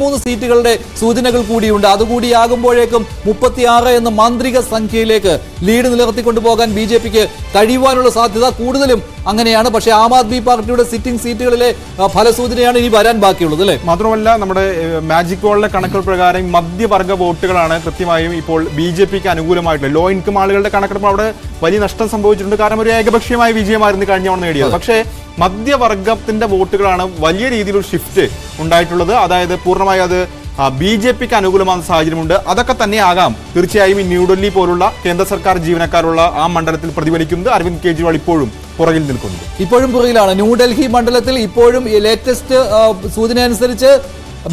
മൂന്ന് സീറ്റുകളുടെ സൂചനകൾ കൂടിയുണ്ട്. അതുകൂടിയാകുമ്പോഴേക്കും മുപ്പത്തിയാറ് എന്ന മാന്ത്രിക സംഖ്യയിലേക്ക് ലീഡ് നിലനിർത്തിക്കൊണ്ടു പോകാൻ ബി ജെ പിക്ക് കഴിയുവാനുള്ള സാധ്യത കൂടുതലും അങ്ങനെയാണ്. പക്ഷേ ആം ആദ്മി പാർട്ടിയുടെ സിറ്റിംഗ് സീറ്റുകളിലെ ഫലസൂചനയാണ് ഇനി വരാൻ ബാക്കിയുള്ളത് അല്ലേ? മാത്രമല്ല നമ്മുടെ മാജിക് വോളിലെ കണക്കുകൾ പ്രകാരം മധ്യവർഗ വോട്ടുകളാണ് കൃത്യമായും ഇപ്പോൾ ബി ജെ പിക്ക് അനുകൂലമായിട്ടുള്ളത്. ലോ ഇൻകം ആളുകളുടെ കണക്കെടുപ്പ് അവിടെ വലിയ നഷ്ടം സംഭവിച്ചിട്ടുണ്ട്. കാരണം ഒരു ഏകപക്ഷീയമായ വിജയമായിരുന്നു കഴിഞ്ഞ തവണ നേടിയത്. പക്ഷേ മധ്യവർഗത്തിന്റെ വോട്ടുകളാണ് വലിയ രീതിയിലൊരു ഷിഫ്റ്റ് ഉണ്ടായിട്ടുള്ളത്. അതായത് പൂർണമായി അത് ബി ജെ പിക്ക് അനുകൂലമാകുന്ന സാഹചര്യമുണ്ട്. അതൊക്കെ തന്നെ ആകാം തീർച്ചയായും ഈ ന്യൂഡൽഹി പോലുള്ള കേന്ദ്ര സർക്കാർ ജീവനക്കാരുള്ള ആ മണ്ഡലത്തിൽ പ്രതിഫലിക്കുന്നത് അരവിന്ദ് കെജ്രിവാൾ ഇപ്പോഴും പുറകിൽ നിൽക്കുന്നു ഇപ്പോഴും പുറകിലാണ്. ന്യൂഡൽഹി മണ്ഡലത്തിൽ ഇപ്പോഴും ലേറ്റസ്റ്റ് സൂചന അനുസരിച്ച്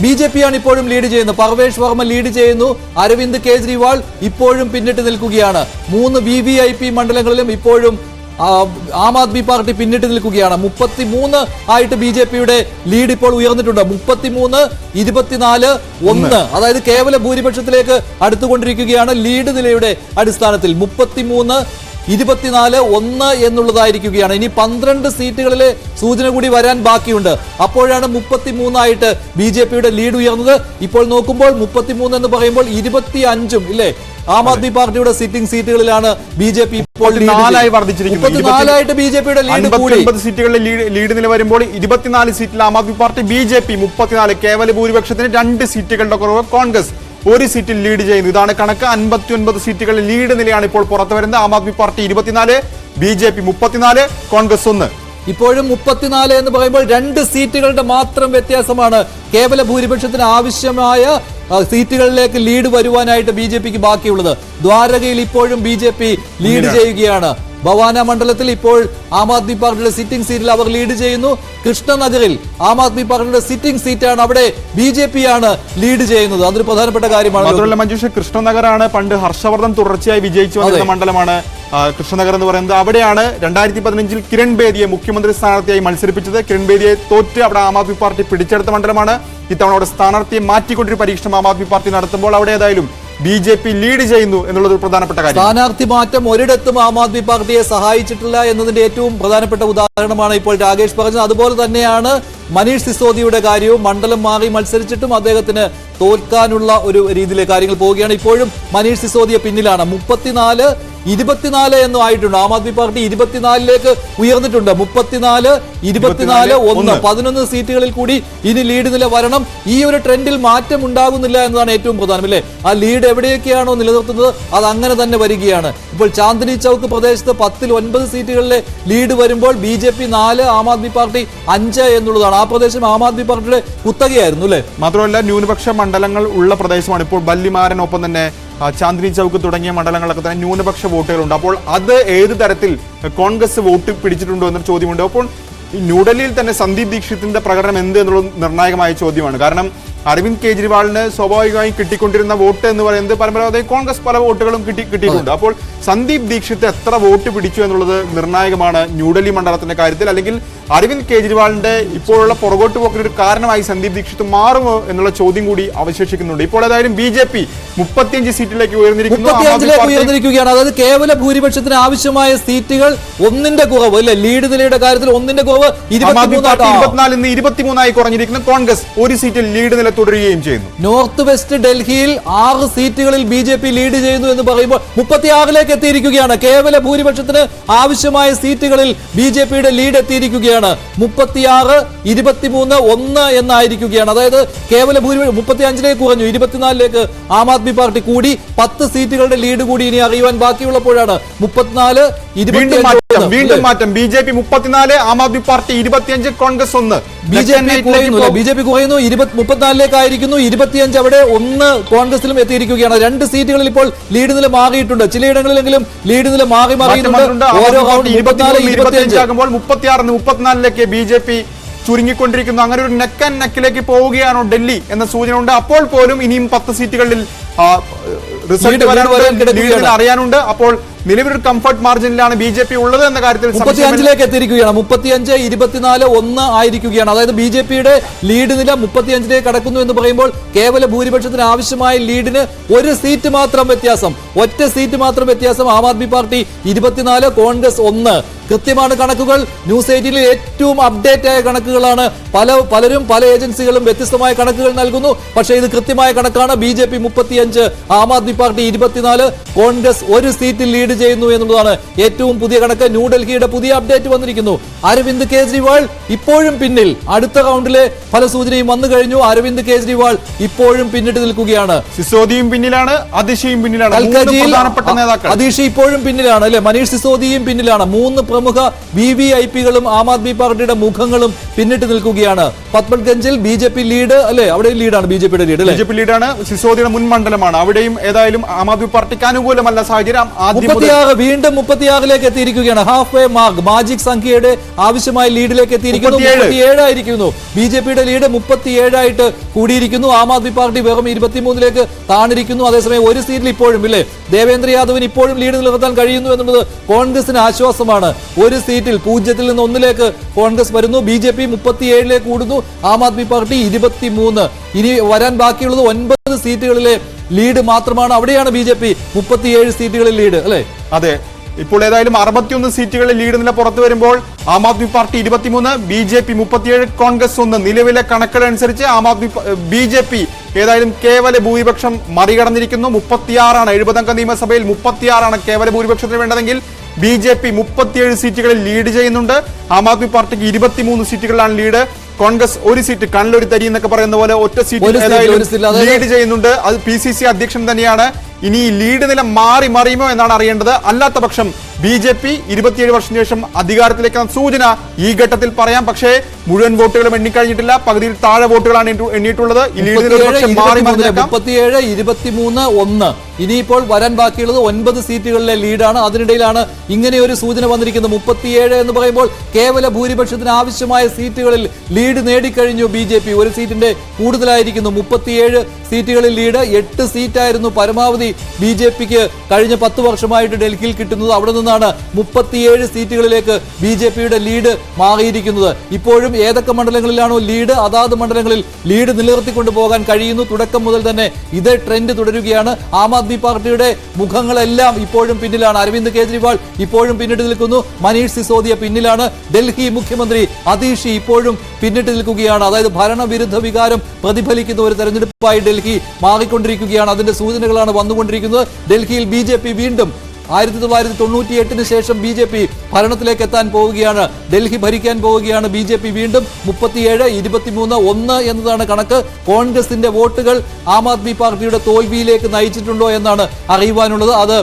ബി ജെ പി ആണ് ഇപ്പോഴും ലീഡ് ചെയ്യുന്നത്. പർവേഷ് വർമ്മ ലീഡ് ചെയ്യുന്നു. അരവിന്ദ് കെജ്രിവാൾ ഇപ്പോഴും പിന്നിട്ട് നിൽക്കുകയാണ്. മൂന്ന് വി വി ഐ പി മണ്ഡലങ്ങളിലും ഇപ്പോഴും ആ, ആദ്മി പാർട്ടി പിന്നിട്ട് നിൽക്കുകയാണ്. മുപ്പത്തി മൂന്ന് ആയിട്ട് ബി ജെ പിയുടെ ലീഡ് ഇപ്പോൾ ഉയർന്നിട്ടുണ്ട്. മുപ്പത്തി മൂന്ന് ഇരുപത്തിനാല് ഒന്ന്. അതായത് കേവല ഭൂരിപക്ഷത്തിലേക്ക് അടുത്തുകൊണ്ടിരിക്കുകയാണ് ലീഡ് നിലയുടെ അടിസ്ഥാനത്തിൽ. മുപ്പത്തി മൂന്ന് ഇരുപത്തിനാല് ഒന്ന് എന്നുള്ളതായിരിക്കുകയാണ്. ഇനി പന്ത്രണ്ട് സീറ്റുകളിലെ സൂചന കൂടി വരാൻ ബാക്കിയുണ്ട്. അപ്പോഴാണ് മുപ്പത്തി മൂന്നായിട്ട് ബി ജെ പിയുടെ ലീഡ് ഉയർന്നത്. ഇപ്പോൾ നോക്കുമ്പോൾ മുപ്പത്തി മൂന്ന് എന്ന് പറയുമ്പോൾ ഇരുപത്തി അഞ്ചും ഇല്ലേ? ആം ആദ്മി പാർട്ടിയുടെ സിറ്റിംഗ് സീറ്റുകളിലാണ് ബി ജെ പി ഇപ്പോൾ നാലായി. വർദ്ധിച്ചിരിക്കുന്നു. ബി ജെ പിയുടെ ലീഡ് കൂടി. സീറ്റുകളിലെ ലീഡ് ലീഡ് നില വരുമ്പോൾ ഇരുപത്തിനാല് സീറ്റിൽ Aam Aadmi Party B J P മുപ്പത്തിനാല്. കേവല ഭൂരിപക്ഷത്തിന് രണ്ട് സീറ്റുകളുടെ കുറവ് കോൺഗ്രസ്. ഒരു സീറ്റിൽ ലീഡ് ചെയ്യുന്നു. ഇതാണ് കണക്ക്. അൻപത്തി ഒൻപത് സീറ്റുകളിൽ ലീഡ് നിലയാണ് ഇപ്പോൾ പുറത്തു വരുന്നത്. ആം ആദ്മി പാർട്ടി ഇരുപത്തിനാല് ബി ജെ പി മുപ്പത്തിനാല് കോൺഗ്രസ് ഒന്ന്. ഇപ്പോഴും മുപ്പത്തിനാല് എന്ന് പറയുമ്പോൾ രണ്ട് സീറ്റുകളുടെ മാത്രം വ്യത്യാസമാണ്. കേവല ഭൂരിപക്ഷത്തിന് ആവശ്യമായ സീറ്റുകളിലേക്ക് ലീഡ് വരുവാനായിട്ട് ബി ജെ പിക്ക് ബാക്കിയുള്ളത്. ദ്വാരകയിൽ ഇപ്പോഴും ബി ജെ പി ലീഡ് ചെയ്യുകയാണ്. ഭവാന മണ്ഡലത്തിൽ ഇപ്പോൾ ആം ആദ്മി പാർട്ടിയുടെ സിറ്റിംഗ് സീറ്റിൽ അവർ ലീഡ് ചെയ്യുന്നു. കൃഷ്ണനഗറിൽ ആം ആദ്മി പാർട്ടിയുടെ സിറ്റിംഗ് സീറ്റാണ് അവിടെ ബി ജെ പി ആണ് ലീഡ് ചെയ്യുന്നത്. അതൊരു പ്രധാനപ്പെട്ട കാര്യമാണ് മാത്രമല്ല മഞ്ജുഷ കൃഷ്ണനഗറാണ് പണ്ട് ഹർഷവർദ്ധൻ തുടർച്ചയായി വിജയിച്ചു വന്നിരുന്ന മണ്ഡലമാണ്. കൃഷ്ണനഗർ എന്ന് പറയുന്നത് അവിടെയാണ് രണ്ടായിരത്തി പതിനഞ്ചിൽ കിരൺ ബേദിയെ മുഖ്യമന്ത്രി സ്ഥാനാർത്ഥിയായി മത്സരിപ്പിച്ചത്. കിരൺ ബേദിയെ തോറ്റ് അവിടെ ആം ആദ്മി പാർട്ടി പിടിച്ചെടുത്ത മണ്ഡലമാണ്. ഇത്തവണ അവിടെ സ്ഥാനാർത്ഥിയെ മാറ്റിക്കൊണ്ടൊരു പരീക്ഷണം ആം ആദ്മി പാർട്ടി നടത്തുമ്പോൾ അവിടെ ഏതായാലും ബി ജെ പി ലീഡ് ചെയ്യുന്നു എന്നുള്ളത് പ്രധാനപ്പെട്ട കാര്യം. സ്ഥാനാർത്ഥി മാറ്റം ഒരിടത്തും ആം ആദ്മി പാർട്ടിയെ സഹായിച്ചിട്ടില്ല എന്നതിന്റെ ഏറ്റവും പ്രധാനപ്പെട്ട ഉദാഹരണമാണ് ഇപ്പോൾ രാകേഷ് പറഞ്ഞത്. അതുപോലെ തന്നെയാണ് മനീഷ് സിസോദിയുടെ കാര്യവും മണ്ഡലം മാറി മത്സരിച്ചിട്ടും അദ്ദേഹത്തിന് തോൽക്കാനുള്ള ഒരു രീതിയിലെ കാര്യങ്ങൾ പോവുകയാണ്. ഇപ്പോഴും മനീഷ് സിസോദിയ പിന്നിലാണ്. മുപ്പത്തിനാല് ഇരുപത്തിനാല് എന്നും ആയിട്ടുണ്ട്. ആം ആദ്മി പാർട്ടി ഇരുപത്തിനാലിലേക്ക് ഉയർന്നിട്ടുണ്ട്. മുപ്പത്തിനാല് ഇരുപത്തിനാല് ഒന്ന്. പതിനൊന്ന് സീറ്റുകളിൽ കൂടി ഇനി ലീഡ് നില വരണം. ഈ ഒരു ട്രെൻഡിൽ മാറ്റം ഉണ്ടാകുന്നില്ല എന്നതാണ് ഏറ്റവും പ്രധാനം അല്ലേ? ആ ലീഡ് എവിടെയൊക്കെയാണോ നിലനിർത്തുന്നത് അത് അങ്ങനെ തന്നെ വരികയാണ്. ഇപ്പോൾ ചാന്ദിനി ചൗക്ക് പ്രദേശത്ത് പത്തിൽ ഒൻപത് സീറ്റുകളിലെ ലീഡ് വരുമ്പോൾ ബി ജെ പി നാല് ആം ആദ്മി പാർട്ടി അഞ്ച് എന്നുള്ളതാണ്. ആ പ്രദേശം ആം ആദ്മി പാർട്ടിയുടെ കുത്തകയായിരുന്നു അല്ലേ? മാത്രമല്ല ന്യൂനപക്ഷ മണ്ഡലങ്ങൾ ഉള്ള പ്രദേശമാണ്. ഇപ്പോൾ ബല്ലിമാരനൊപ്പം തന്നെ ചാന്ദിനി ചൗക്ക് തുടങ്ങിയ മണ്ഡലങ്ങളൊക്കെ തന്നെ ന്യൂനപക്ഷ വോട്ടുകളുണ്ട്. അപ്പോൾ അത് ഏത് തരത്തിൽ കോൺഗ്രസ് വോട്ട് പിടിച്ചിട്ടുണ്ടോ എന്നൊരു ചോദ്യമുണ്ട്. അപ്പോൾ ഈ ന്യൂഡൽഹിയിൽ തന്നെ സന്ദീപ് ദീക്ഷിത്തിന്റെ പ്രകടനം എന്ത് എന്നുള്ളത് നിർണായകമായ ചോദ്യമാണ്. കാരണം അരവിന്ദ് കെജ്രിവാളിന് സ്വാഭാവികമായി കിട്ടിക്കൊണ്ടിരുന്ന വോട്ട് എന്ന് പറയുന്നത് പരമ്പരാഗത കോൺഗ്രസ് പല വോട്ടുകളും കിട്ടി കിട്ടിയിട്ടുണ്ട്. അപ്പോൾ സന്ദീപ് ദീക്ഷിത് എത്ര വോട്ട് പിടിച്ചു എന്നുള്ളത് നിർണായകമാണ് ന്യൂഡൽഹി മണ്ഡലത്തിന്റെ കാര്യത്തിൽ. അല്ലെങ്കിൽ അരവിന്ദ് കേജ്രിവാളിന്റെ ഇപ്പോഴുള്ള പുറകോട്ട് പോക്കിന് ഒരു കാരണമായി സന്ദീപ് ദീക്ഷിത് മാറുമോ എന്നുള്ള ചോദ്യം കൂടി അവശേഷിക്കുന്നുണ്ട്. ഇപ്പോൾ ഏതായാലും ബി ജെ പി മുപ്പത്തിയഞ്ച് സീറ്റിലേക്ക് ഉയർന്നിരിക്കുകയാണ്. അതായത് കേവല ഭൂരിപക്ഷത്തിന് ആവശ്യമായ സീറ്റുകൾ ഒന്നിന്റെ കുറവ് അല്ലെ? ലീഡ് നിലയുടെ കാര്യത്തിൽ ഒന്നിന്റെ കുറവ് ഇരുപത്തിനാലിൽ നിന്ന് ഇരുപത്തിമൂന്നായി കുറഞ്ഞിരിക്കുന്ന. കോൺഗ്രസ് ഒരു സീറ്റിൽ ലീഡ് നില തുടരുകയും ചെയ്യുന്നു. നോർത്ത് വെസ്റ്റ് ഡൽഹിയിൽ ആറ് സീറ്റുകളിൽ ബി ജെ പി ലീഡ് ചെയ്യുന്നു എന്ന് പറയുമ്പോൾ മുപ്പത്തിയാറിലേക്ക് എത്തിയിരിക്കുകയാണ്. കേവല ഭൂരിപക്ഷത്തിന് ആവശ്യമായ സീറ്റുകളിൽ ബി ജെ പിയുടെ ലീഡ് എത്തിയിരിക്കുകയാണ്. മുപ്പത്തിയാറ് ഇരുപത്തിമൂന്ന് ഒന്ന് എന്നായിരിക്കുകയാണ്. അതായത് കേവല ഭൂരിപക്ഷം മുപ്പത്തി അഞ്ചിലേക്ക് കുറഞ്ഞു. ഇരുപത്തിനാലിലേക്ക് ആം ആദ്മി പാർട്ടി കൂടി. പത്ത് സീറ്റുകളുടെ ലീഡ് കൂടി ഇനി അറിയുവാൻ ബാക്കിയുള്ളപ്പോഴാണ്. മുപ്പത്തിനാല് വീണ്ടും മാറ്റം വീണ്ടും മാറ്റം. ബി ജെ പി മുപ്പത്തിനാല് ആം ആദ്മി പാർട്ടി ഇരുപത്തിയഞ്ച് കോൺഗ്രസ് ഒന്ന്. ബി ജെ പി കുറയുന്നു ബി ജെ പി കുറയുന്നു. ഇരുപത്തി മുപ്പത്തിനാലിലേക്കായിരിക്കുന്നു. ഇരുപത്തിയഞ്ച് അവിടെ ഒന്ന് കോൺഗ്രസിലും എത്തിയിരിക്കുകയാണ്. രണ്ട് സീറ്റുകളിൽ ഇപ്പോൾ ലീഡ് നില മാറിയിട്ടുണ്ട്. ചിലയിടങ്ങളിലെങ്കിലും ലീഡ് നില മാറി മാറിയിട്ടുണ്ട്. ഓരോ റൗണ്ട് ഇരുപത്തിനാല് ഇരുപത്തിയഞ്ച്. ആകുമ്പോൾ മുപ്പത്തിയാറിന് മുപ്പത്തിനാലിലേക്ക് ബി ജെ പി ചുരുങ്ങിക്കൊണ്ടിരിക്കുന്നു. അങ്ങനെ ഒരു നെക്ക് ആൻഡ് നെക്കിലേക്ക് പോവുകയാണോ ഡൽഹി എന്ന സൂചന ഉണ്ട് അപ്പോൾ പോലും ഇനിയും പത്ത് സീറ്റുകളിൽ റിസൾട്ട് വരാനുണ്ട് അറിയാനുണ്ട്. അപ്പോൾ നിലവിലൊരു കംഫർട്ട് മാർജിനിലാണ് ബി ജെ പി ഉള്ളത് എന്ന കാര്യത്തിൽ മുപ്പത്തി സംശയമില്ല. അഞ്ചിലേക്ക് എത്തിയിരിക്കുകയാണ്. മുപ്പത്തിയഞ്ച് ഇരുപത്തിനാല് ഒന്ന് ആയിരിക്കുകയാണ്. അതായത് ബി ജെ പിയുടെ ലീഡ് നില മുപ്പത്തിയഞ്ചിലേക്ക് കടക്കുന്നു എന്ന് പറയുമ്പോൾ കേവല ഭൂരിപക്ഷത്തിന് ആവശ്യമായ ലീഡിന് ഒരു സീറ്റ് മാത്രം വ്യത്യാസം. ഒറ്റ സീറ്റ് മാത്രം വ്യത്യാസം ആം ആദ്മി പാർട്ടി ഇരുപത്തിനാല് കോൺഗ്രസ് ഒന്ന്. കൃത്യമാണ് കണക്കുകൾ. ന്യൂസ് എയ്റ്റീനിൽ ഏറ്റവും അപ്ഡേറ്റ് ആയ കണക്കുകളാണ്. പല പലരും പല ഏജൻസികളും വ്യത്യസ്തമായ കണക്കുകൾ നൽകുന്നു. പക്ഷേ ഇത് കൃത്യമായ കണക്കാണ്. ബി ജെ പി മുപ്പത്തിയഞ്ച് ആം ആദ്മി പാർട്ടി ഇരുപത്തിനാല് കോൺഗ്രസ് ഒരു സീറ്റിൽ ലീഡ് ചെയ്യുന്നു എന്നുള്ളതാണ് ഏറ്റവും പുതിയ കണക്ക്. ന്യൂഡൽഹിയുടെ പുതിയ അപ്ഡേറ്റ് വന്നിരിക്കുന്നു. അരവിന്ദ് കേജ്രിവാൾ ഇപ്പോഴും പിന്നിൽ. അടുത്ത റൗണ്ടിലെ ഫലസൂചനയും വന്നു കഴിഞ്ഞു. അരവിന്ദ് കേജ്രിവാൾ ഇപ്പോഴും പിന്നിട്ട് നിൽക്കുകയാണ്. സിസോദിയും പിന്നിലാണ് അതിഷയും പിന്നിലാണ്. അതീഷ് ഇപ്പോഴും പിന്നിലാണ് അല്ലെ? മനീഷ് സിസോദിയും പിന്നിലാണ്. മൂന്ന് പ്രമുഖ വി വി ഐ പികളും ആം ആദ്മി പാർട്ടിയുടെ മുഖങ്ങളും പിന്നിട്ട് നിൽക്കുകയാണ്. പത്മൽഗഞ്ചിൽ ബി ജെ പി ലീഡ് അല്ലെ? അവിടെ ലീഡാണ് ബി ജെ പിയുടെ ലീഡ് ബി ജെ പി ലീഡാണ് സിസോദിയുടെ മുൻ മണ്ഡലമാണ് അവിടെയും ഏതായാലും ആം ആദ്മി പാർട്ടിക്ക് അനുകൂലമല്ല സാഹചര്യം. മുപ്പത്തിയാറ് വീണ്ടും മുപ്പത്തിയാറിലേക്ക് എത്തിയിരിക്കുകയാണ്. ഹാഫ് വേ മാർക്ക് മാജിക് സംഖ്യയുടെ ആവശ്യമായ ലീഡിലേക്ക് എത്തിയിരിക്കുന്നു. ഏഴായിരിക്കുന്നു മുപ്പത്തിയേഴായിരിക്കുന്നു. ബി ജെ പിയുടെ ലീഡ് മുപ്പത്തിയേഴായിട്ട് കൂടിയിരിക്കുന്നു. ആം ആദ്മി പാർട്ടി വെറും ഇരുപത്തിമൂന്നിലേക്ക് താണിരിക്കുന്നു. അതേസമയം ഒരു സീറ്റിൽ ഇപ്പോഴും ഇല്ലേ? ദേവേന്ദ്ര യാദവിന് ഇപ്പോഴും ലീഡ് നിലനിർത്താൻ കഴിയുന്നു എന്നുള്ളത് കോൺഗ്രസിന് ആശ്വാസമാണ്. ഒരു സീറ്റിൽ പൂജ്യത്തിൽ നിന്ന് ഒന്നിലേക്ക് കോൺഗ്രസ് വരുന്നു. ബി ജെ പി മുപ്പത്തിയേഴിലേക്ക് കൂടുന്നു. ആം ആദ്മി പാർട്ടി ഇരുപത്തിമൂന്ന്. ഇനി വരാൻ ബാക്കിയുള്ളത് ഒൻപത് സീറ്റുകളിലെ ലീഡ് മാത്രമാണ്. അവിടെയാണ് ബി ജെ പി മുപ്പത്തിയേഴ് സീറ്റുകളിൽ ലീഡ് അല്ലെ? അതെ. ഇപ്പോൾ ഏതായാലും അറുപത്തിയൊന്ന് സീറ്റുകളിൽ ലീഡ് നില പുറത്തു വരുമ്പോൾ ആം ആദ്മി പാർട്ടി ഇരുപത്തിമൂന്ന് ബി ജെ പി മുപ്പത്തിയേഴ് കോൺഗ്രസ് ഒന്ന്. നിലവിലെ കണക്കുകളനുസരിച്ച് Aam Aadmi B J P ഏതായാലും കേവല ഭൂരിപക്ഷം മറികടന്നിരിക്കുന്നു. മുപ്പത്തിയാറാണ് എഴുപതംഗ നിയമസഭയിൽ മുപ്പത്തിയാറാണ് കേവല ഭൂരിപക്ഷത്തിന് വേണ്ടതെങ്കിൽ ബി ജെ പി മുപ്പത്തിയേഴ് സീറ്റുകളിൽ ലീഡ് ചെയ്യുന്നുണ്ട്. ആം ആദ്മി പാർട്ടിക്ക് ഇരുപത്തിമൂന്ന് സീറ്റുകളിലാണ് ലീഡ്. കോൺഗ്രസ് ഒരു സീറ്റ് കണ്ണിലൊരു തരി എന്നൊക്കെ പറയുന്ന പോലെ ഒറ്റ സീറ്റ് ലീഡ് ചെയ്യുന്നുണ്ട്. അത് പി സി സി അധ്യക്ഷൻ തന്നെയാണ്. ഇനി ലീഡ് നില മാറി മറിയുമോ എന്നാണ് അറിയേണ്ടത്. അല്ലാത്ത പക്ഷം ബി ജെ പി ഇരുപത്തിയേഴ് വർഷത്തിന് ശേഷം അധികാരത്തിലേക്കാണ് സൂചന ഈ ഘട്ടത്തിൽ പറയാം. പക്ഷേ മുഴുവൻ വോട്ടുകളും എണ്ണിക്കഴിഞ്ഞിട്ടില്ല. പകുതിയിൽ താഴെ വോട്ടുകളാണ് എണ്ണി- എണ്ണിയിട്ടുള്ളത്. മുപ്പത്തിയേഴ്, ഇരുപത്തിമൂന്ന്, ഒന്ന്. ഇനിയിപ്പോൾ വരാൻ ബാക്കിയുള്ളത് ഒൻപത് സീറ്റുകളിലെ ലീഡാണ്. അതിനിടയിലാണ് ഇങ്ങനെ ഒരു സൂചന വന്നിരിക്കുന്നത്. മുപ്പത്തിയേഴ് എന്ന് പറയുമ്പോൾ കേവല ഭൂരിപക്ഷത്തിന് ആവശ്യമായ സീറ്റുകളിൽ ലീഡ് നേടിക്കഴിഞ്ഞു ബി ജെ പി. ഒരു സീറ്റിന്റെ കൂടുതലായിരിക്കുന്നു. മുപ്പത്തിയേഴ് സീറ്റുകളിൽ ലീഡ് എട്ട് സീറ്റായിരുന്നു പരമാവധി ബി ജെ പിക്ക് കഴിഞ്ഞ പത്ത് വർഷമായിട്ട് ഡൽഹിയിൽ കിട്ടുന്നത്. അവിടെ നിന്നാണ് മുപ്പത്തിയേഴ് സീറ്റുകളിലേക്ക് ബി ജെ പിയുടെ ലീഡ് മാറിയിരിക്കുന്നത്. ഇപ്പോഴും ഏതൊക്കെ മണ്ഡലങ്ങളിലാണോ ലീഡ് അതാത് മണ്ഡലങ്ങളിൽ ലീഡ് നിലനിർത്തിക്കൊണ്ട് പോകാൻ കഴിയുന്നു. തുടക്കം മുതൽ തന്നെ ഇതേ ട്രെൻഡ് തുടരുകയാണ്. ആം ആദ്മി പാർട്ടിയുടെ മുഖങ്ങളെല്ലാം ഇപ്പോഴും പിന്നിലാണ്. അരവിന്ദ് കെജ്രിവാൾ ഇപ്പോഴും പിന്നിട്ട് നിൽക്കുന്നു. മനീഷ് സിസോദിയ പിന്നിലാണ്. ഡൽഹി മുഖ്യമന്ത്രി അതീഷി ഇപ്പോഴും പിന്നിട്ട് നിൽക്കുകയാണ്. അതായത് ഭരണവിരുദ്ധ വികാരം പ്രതിഫലിക്കുന്ന ഒരു തെരഞ്ഞെടുപ്പായി ഡൽഹി മാറിക്കൊണ്ടിരിക്കുകയാണ്. അതിന്റെ സൂചനകളാണ് വന്നുകൊണ്ടിരിക്കുന്നത്. ഡൽഹിയിൽ ബി വീണ്ടും ആയിരത്തി തൊള്ളായിരത്തി തൊണ്ണൂറ്റി എട്ടിന് ശേഷം ബി ജെ പി ഭരണത്തിലേക്ക് എത്താൻ പോവുകയാണ്. ഡൽഹി ഭരിക്കാൻ പോവുകയാണ് ബി ജെ പി വീണ്ടും. മുപ്പത്തിയേഴ് ഇരുപത്തിമൂന്ന് ഒന്ന് എന്നതാണ് കണക്ക്. കോൺഗ്രസിന്റെ വോട്ടുകൾ ആം ആദ്മി പാർട്ടിയുടെ തോൽവിയിലേക്ക് നയിച്ചിട്ടുണ്ടോ എന്നാണ് അറിയുവാനുള്ളത്. അത്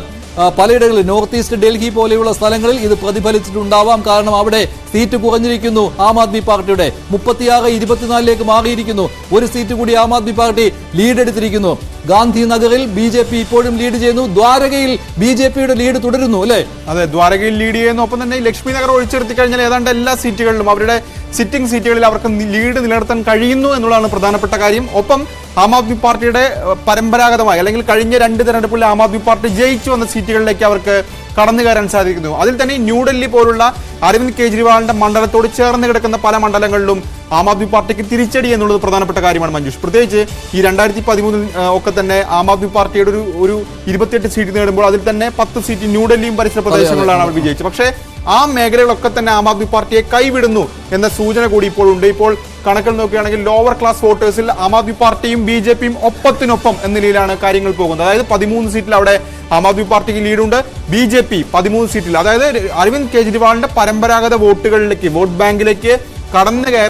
പലയിടങ്ങളിൽ നോർത്ത് ഈസ്റ്റ് ഡൽഹി പോലെയുള്ള സ്ഥലങ്ങളിൽ ഇത് പ്രതിഫലിച്ചിട്ടുണ്ടാവാം. കാരണം അവിടെ സീറ്റ് കുറഞ്ഞിരിക്കുന്നു ആം ആദ്മി പാർട്ടിയുടെ. മുപ്പത്തിയാറ് ഇരുപത്തിനാലിലേക്ക് മാറിയിരിക്കുന്നു. ഒരു സീറ്റ് കൂടി ആം ആദ്മി പാർട്ടി ലീഡ് എടുത്തിരിക്കുന്നു ഗാന്ധിനഗറിൽ ബി ജെ പി ഇപ്പോഴും ലീഡ് ചെയ്യുന്നു. ദ്വാരകയിൽ ബി ജെ പിയുടെ ലീഡ് തുടരുന്നു അല്ലെ? അതെ ദ്വാരകയിൽ ലീഡ് ചെയ്യുന്നു ഒപ്പം തന്നെ ലക്ഷ്മി നഗർ ഒഴിച്ചെടുത്തി കഴിഞ്ഞാൽ ഏതാണ്ട് എല്ലാ സീറ്റുകളിലും അവരുടെ സിറ്റിംഗ് സീറ്റുകളിൽ അവർക്ക് ലീഡ് നിലനിർത്താൻ കഴിയുന്നു എന്നുള്ളതാണ് പ്രധാനപ്പെട്ട കാര്യം. ഒപ്പം ആം ആദ്മി പാർട്ടിയുടെ പരമ്പരാഗതമായി അല്ലെങ്കിൽ കഴിഞ്ഞ രണ്ട് തെരഞ്ഞെടുപ്പിൽ ആം ആദ്മി പാർട്ടി ജയിച്ചു വന്ന സീറ്റുകളിലേക്ക് അവർക്ക് കടന്നു കയറാൻ സാധിക്കുന്നു. അതിൽ തന്നെ ന്യൂഡൽഹി പോലുള്ള അരവിന്ദ് കെജ്രിവാളിന്റെ മണ്ഡലത്തോട് ചേർന്ന് കിടക്കുന്ന പല മണ്ഡലങ്ങളിലും ആം ആദ്മി പാർട്ടിക്ക് തിരിച്ചടി എന്നുള്ളത് പ്രധാനപ്പെട്ട കാര്യമാണ് മഞ്ജുഷ്. പ്രത്യേകിച്ച് ഈ രണ്ടായിരത്തി പതിമൂന്നിൽ ഒക്കെ തന്നെ ആം ആദ്മി പാർട്ടിയുടെ ഒരു ഒരു ഇരുപത്തിയെട്ട് സീറ്റ് നേടുമ്പോൾ അതിൽ തന്നെ പത്ത് സീറ്റ് ന്യൂഡൽഹിയും പരിസര പ്രദേശങ്ങളിലാണ് അവർ വിജയിച്ചത്. പക്ഷേ ആ മേഖലകളൊക്കെ തന്നെ ആം ആദ്മി പാർട്ടിയെ കൈവിടുന്നു എന്ന സൂചന കൂടി ഇപ്പോൾ ഉണ്ട്. ഇപ്പോൾ കണക്കിൽ നോക്കുകയാണെങ്കിൽ ലോവർ ക്ലാസ് വോട്ടേഴ്സിൽ ആം ആദ്മി പാർട്ടിയും ബി ജെ പിയും ഒപ്പത്തിനൊപ്പം എന്ന നിലയിലാണ് കാര്യങ്ങൾ പോകുന്നത്. അതായത് പതിമൂന്ന് സീറ്റിൽ അവിടെ ആം ആദ്മി പാർട്ടിക്ക് ലീഡുണ്ട് ബി ജെ പി പതിമൂന്ന് സീറ്റിൽ. അതായത് അരവിന്ദ് കെജ്രിവാളിന്റെ പരമ്പരാഗത വോട്ടുകളിലേക്ക് വോട്ട് ബാങ്കിലേക്ക് കടന്നു കയറി